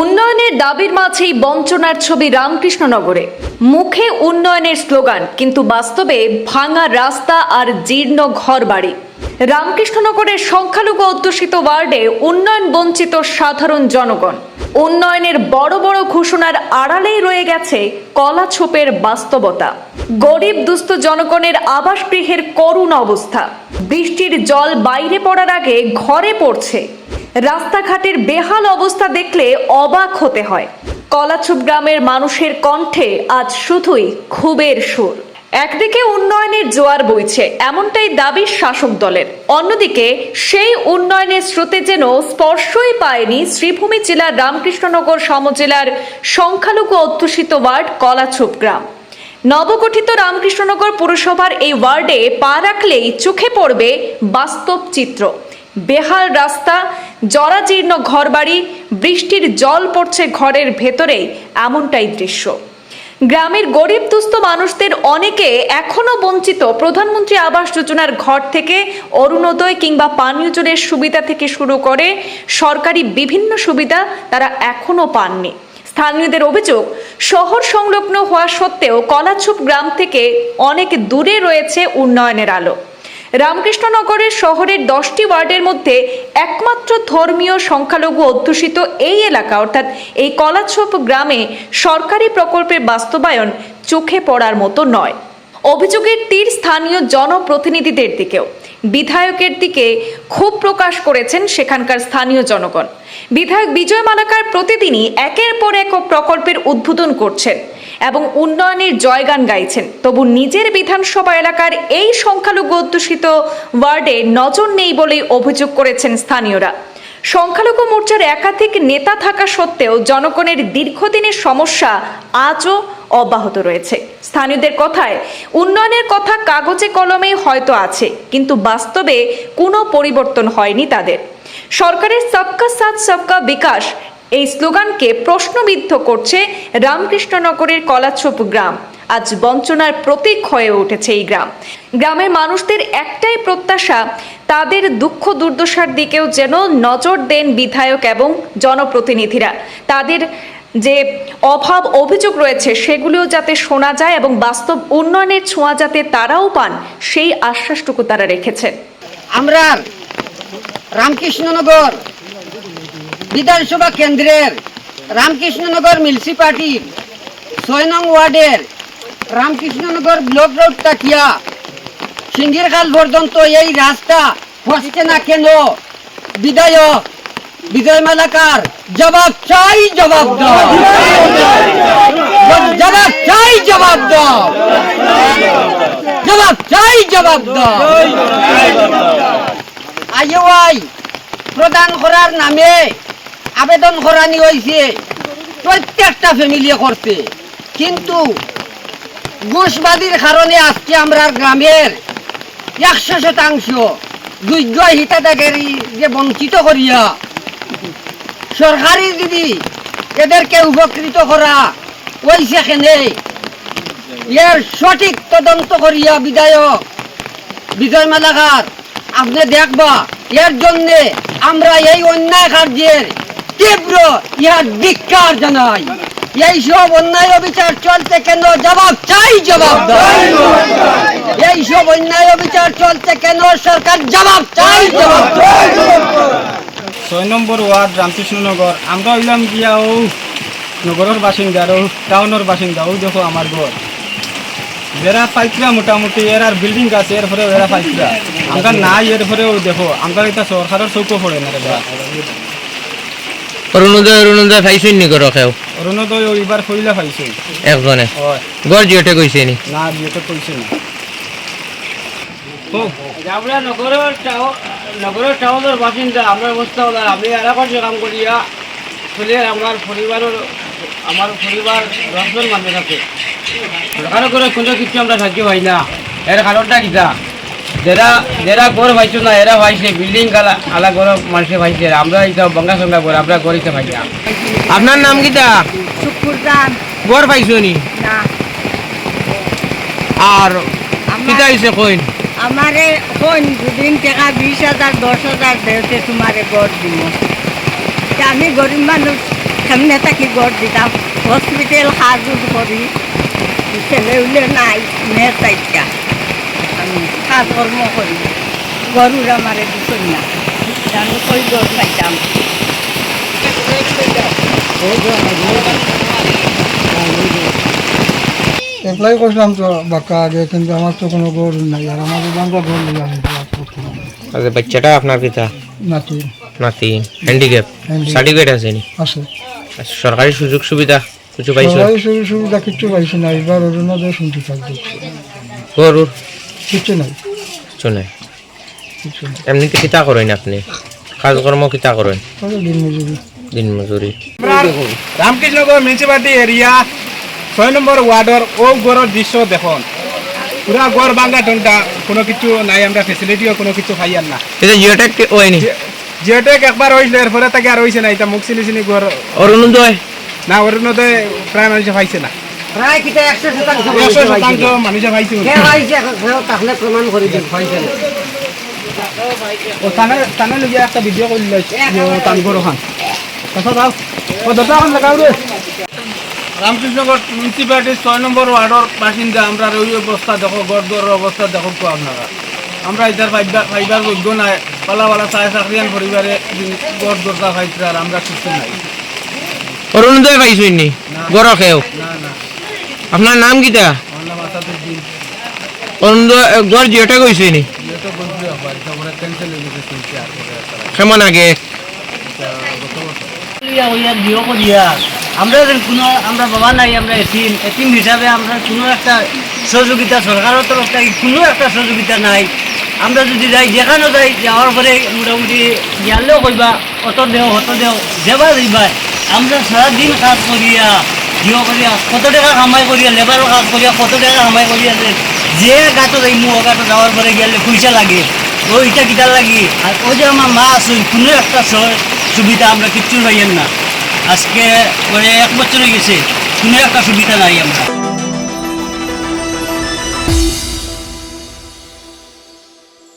উন্নয়নের দাবির মাঝেই বঞ্চনার ছবি রামকৃষ্ণনগরে। মুখে উন্নয়নের স্লোগান, কিন্তু বাস্তবে ভাঙা রাস্তা আর জীর্ণ ঘরবাড়ি। রামকৃষ্ণনগরের সংখ্যালঘু অধ্যুষিত ওয়ার্ডে উন্নয়ন বঞ্চিত সাধারণ জনগণ। উন্নয়নের বড় বড় ঘোষণার আড়ালেই রয়ে গেছে কলাছোপের বাস্তবতা। গরিব দুস্থ জনগণের আবাসগৃহের করুণ অবস্থা। বৃষ্টির জল বাইরে পড়ার আগে ঘরে পড়ছে রাস্তাঘাটের বেহাল অবস্থা দেখলে অবাক হতে হয়। কলাছুপ গ্রামের মানুষের কণ্ঠে আজ শুধুই ক্ষোভের সুর। একদিকে উন্নয়নের জোয়ার বইছে, এমনটাই দাবি শাসক দলের। অন্যদিকে সেই উন্নয়নের স্রোতে যেন স্পর্শই পায়নি শ্রীভূমি জেলার রামকৃষ্ণনগর সমজেলার সংখ্যালঘু অধ্যুষিত ওয়ার্ড কলাছুপ গ্রাম। নবগঠিত রামকৃষ্ণনগর পুরসভার এই ওয়ার্ডে পা রাখলেই চোখে পড়বে বাস্তব চিত্র। বেহাল রাস্তা, জরাজীর্ণ ঘরবাড়ি, বৃষ্টির জল পড়ছে ঘরের ভেতরে, এমনটাই দৃশ্য। গ্রামের গরিব দুস্থ মানুষদের অনেকে এখনও বঞ্চিত প্রধানমন্ত্রী আবাস যোজনার ঘর থেকে অরুণোদয় কিংবা পানীয় জলের সুবিধা থেকে শুরু করে সরকারি বিভিন্ন সুবিধা তারা এখনও পাননি। স্থানীয়দের অভিযোগ, শহর সংলগ্ন হওয়া সত্ত্বেও কলাছুপ গ্রাম থেকে অনেক দূরে রয়েছে উন্নয়নের আলো। রামকৃষ্ণনগরের শহরের দশটি ওয়ার্ডের মধ্যে একমাত্র ধর্মীয় সংখ্যালঘু অধ্যুষিত এই এলাকা, অর্থাৎ এই কলাছপ গ্রামে সরকারি প্রকল্পের বাস্তবায়ন চোখে পড়ার মতো নয়। অভিযোগের তীর স্থানীয় জনপ্রতিনিধিদের দিকেও। বিধায়কের দিকে ক্ষোভ প্রকাশ করেছেন সেখানকার স্থানীয় জনগণ। বিধায়ক বিজয় মালাকার প্রতিদিনই একের পর এক প্রকল্পের উদ্বোধন করছেন। এবং উন্নয়নের জয়গান গাইছেন। তবু নিজের বিধানসভা এলাকার এই সংখ্যালঘু অধ্যুষিত ওয়ার্ডে নজর নেই বলেই অভিযোগ করেছেন স্থানীয়রা। সংখ্যালঘু মোর্চার একাধিক নেতা থাকা সত্ত্বেও জনগণের দীর্ঘদিনের সমস্যা আজও অব্যাহত রয়েছে। স্থানীয়দের কথায়, উন্নয়নের কথা কাগজে কলমে হয়তো আছে, কিন্তু বাস্তবে কোনো পরিবর্তন হয়নি তাদের। সরকারের সবকা সাথ সবকা বিকাশ এই স্লোগানকে প্রশ্নবিদ্ধ করছে রামকৃষ্ণনগরের কলাছপ গ্রাম। আজ বঞ্চনার প্রতীক হয়ে উঠেছে এই গ্রাম। গ্রামের মানুষদের একটাই প্রত্যাশা, তাদের দুঃখ দুর্দশার দিকেও যেন নজর দেন বিধায়ক এবং জনপ্রতিনিধিরা। তাদের যে অভাব অভিযোগ রয়েছে, সেগুলিও যাতে শোনা যায় এবং বাস্তব উন্নয়নের ছোঁয়া যাতে তারাও পান, সেই আশ্বাসটুকু তারা রেখেছে। আমরা রামকৃষ্ণনগর বিধানসভা কেন্দ্রের রামকৃষ্ণনগর মিউনিসিপালিটির ছয় নং ওয়ার্ডের রামকৃষ্ণনগর ব্লক রোড তাকিয়া সিঙ্গিরখাল পর্যন্ত এই রাস্তা হচ্ছে না কেন? বিধায়ক বিজয় মালাকার জবাব চাই, জবাব জবাব চাই, জবাব জবাব চাই, জবাব দাও। আইওআই প্রদান করার নামে আবেদন করানি হয়েছে প্রত্যেকটা ফ্যামিলি করতে কিন্তু ঘুষবাদীর কারণে আজকে আমরা গ্রামের একশো শতাংশ যোগ্য হিতাধিকারী যে বঞ্চিত করিয়া সরকারি যদি এদেরকে উপকৃত করা ওই সেখানে এর সঠিক তদন্ত করিয়া বিধায়ক বিজয় মালাকার, আপনি দেখবা, এর জন্যে আমরা এই অন্যায় কার্যের তীব্র ইহার ধিক্কার জানাই। এই সব অন্যায় অবিচার চলতে কেন জবাব চাই জবাব এই সব অন্যায় অবিচার চলতে কেন সরকার জবাব চাই জবাব ছয় নম্বর ওয়ার্ড রামকৃষ্ণনগর আমরা হইলাম গিয়া ও নগরের বাসিন্দা ও টাউনের বাসিন্দা। ও দেখো আমার ঘর। বেড়া পাইতরা মোটামুটি এর আর বিল্ডিং আছে এর পরে বেড়া পাইতরা আমরা নাই এর পরে ও দেখো আমরা এটা সরকারের চৌকো পড়ে না অরুণোদয় অরুণোদয় পাইছেন নি ঘর কেউ অরুণোদয় এইবার কইলে পাইছে একজনে? হয়। গড় জিওটে কইছে নি? না বিয়েতে কইছে না। আমরা নগরের নগরের টাউনের বাসিন্দা আমরা অবস্থা হলো আমি এলাকার যে কাম করিয়া চলে আমার পরিবারের আমার পরিবার দশজন মানুষ আছে সরকারের করে কোনো কিছু আমরা থাকি পাই না। এর কারণটা কিটা যারা যারা ঘর পাইছো না এরা পাইছে বিল্ডিং আলা আলা ঘর মানুষে পাইছে আমরা এটা বঙ্গা সঙ্গা ঘর আমরা গড়িতে পাই না আপনার নাম কিটা গড় পাইছো নি? আর কিটা হইছে কইন? আমারে কোন দুদিন টাকা বিশ হাজার দশ হাজার দেওতে তোমারে গড় দিব। আমি গরিব মানুষ কেমনে থাকি গড় দিতাম। হসপিটাল হাজুর করি। ছেলে উলে নাই মেয়ের চাইটা আমি কাজকর্ম করি গরুর আমারে দিছই না আমি কই গড় খাইতাম এপ্লাই করছিলাম তো বাক্কা আগে কিন্তু আমার তো কোনো গরু নাই আর আমার বাংলা গরু আচ্ছা বাচ্চাটা আপনার পিতা? নাতি। নাতি। হ্যান্ডিক্যাপ সার্টিফিকেট আছে নি? আছে। সরকারি সুযোগ সুবিধা কিছু পাইছো? সবাই সুযোগ সুবিধা কিছু পাইছি না এবার অরুণোদয় শুনতে থাকবে গরুর? কিচ্ছু নাই। কিছু নাই। এমনিতে কিতা করেন আপনি? কাজকর্ম কিতা করেন? দিন মজুরি দিন মজুরি রামকৃষ্ণগর মিউনিসিপালিটি এরিয়া ছয় নম্বর ওয়ার্ডর ও গড়ের দৃশ্য দেখুন। পুরা গড় বাঙ্গা টনটা কোনো কিছু নাই আমরা ফেসিলিটিও কোনো কিছু পাইয়ার না। এটা জিওটেক হয়নি যেহেতু একবার হয়েছিল এরপরে তাকে আর হয়েছে না এটা মুখ চিনি চিনি গড় অরুণোদয়? না অরুণোদয় প্রায় মানুষে পাইছে না। প্রায় কিটা একশো শতাংশ মানুষে পাইছে কে পাইছে তাহলে প্রমাণ করে দিন ও তানে তানে লগিয়া একটা ভিডিও করে লৈছে তান গড় খান কথা দাও ও দরজা খান লাগাও রে রামকৃষ্ণগড় মিউনিসিপালিটির ছয় নম্বর ওয়ার্ডের বাসিন্দা। আমরা ওই অবস্থা দেখো গড় দরের অবস্থা দেখো কো আপনারা আমরা এটার ফাইবার যোগ্য নাই। পালা পালা চায় চাকরিয়ান পরিবারে গড় দরজা ফাইছে আর আমরা সুস্থ নাই। অরুণোদয় পাইছো নি গড় খেও না না। আপনার নাম অরুণোদয় গড় জিওটেক হয়েছে নি? তারা কেমন আগে। আমরা কোনো আমরা বাবা নাই আমরা এটিম। এটিম হিসাবে আমরা কোনো একটা সহযোগিতা সরকারের তরফ থেকে কোনো একটা সহযোগিতা নাই। আমরা যদি যাই যেখানে যাই যাওয়ার পরে মোটামুটি গেলেও কইবা অত দেও অত দেও দেবা দিবা আমরা সারাদিন কাজ করিয়া জিও করিয়া কত টাকা কামাই করিয়া লেবারও কাজ করিয়া কত টাকা কামাই করিয়া যে যে গাটো যাই মু গাটো যাওয়ার পরে গেলে পয়সা লাগে। ও ইটা কিটা লাগি। আর ওই যে আমার মা আছে কোনো একটা সুবিধা আমরা কিচ্ছু পাইয়েন না। আজকে মানে এক বছর হয়ে গেছে, কোনো একটা সুবিধা নাই আমরা